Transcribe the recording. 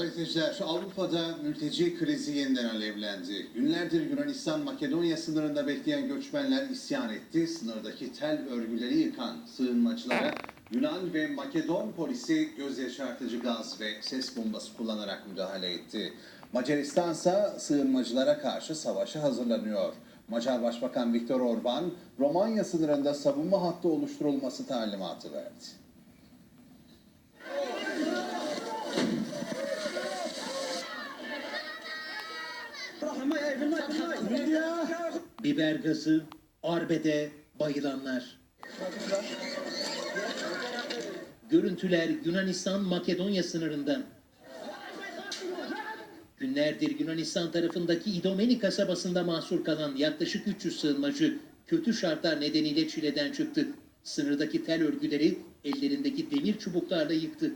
Sayın Avrupa'da mülteci krizi yeniden alevlendi. Günlerdir Yunanistan-Makedonya sınırında bekleyen göçmenler isyan etti. Sınırdaki tel örgüleri yıkan sığınmacılara Yunan ve Makedon polisi göz yaşartıcı gaz ve ses bombası kullanarak müdahale etti. Macaristan ise sığınmacılara karşı savaşa hazırlanıyor. Macar Başbakan Viktor Orban, Romanya sınırında savunma hattı oluşturulması talimatı verdi. Biber gazı, arbede, bayılanlar. Görüntüler Yunanistan-Makedonya sınırından. Günlerdir Yunanistan tarafındaki İdomeni kasabasında mahsur kalan yaklaşık 300 sığınmacı kötü şartlar nedeniyle Çile'den çıktı. Sınırdaki tel örgüleri ellerindeki demir çubuklarla yıktı.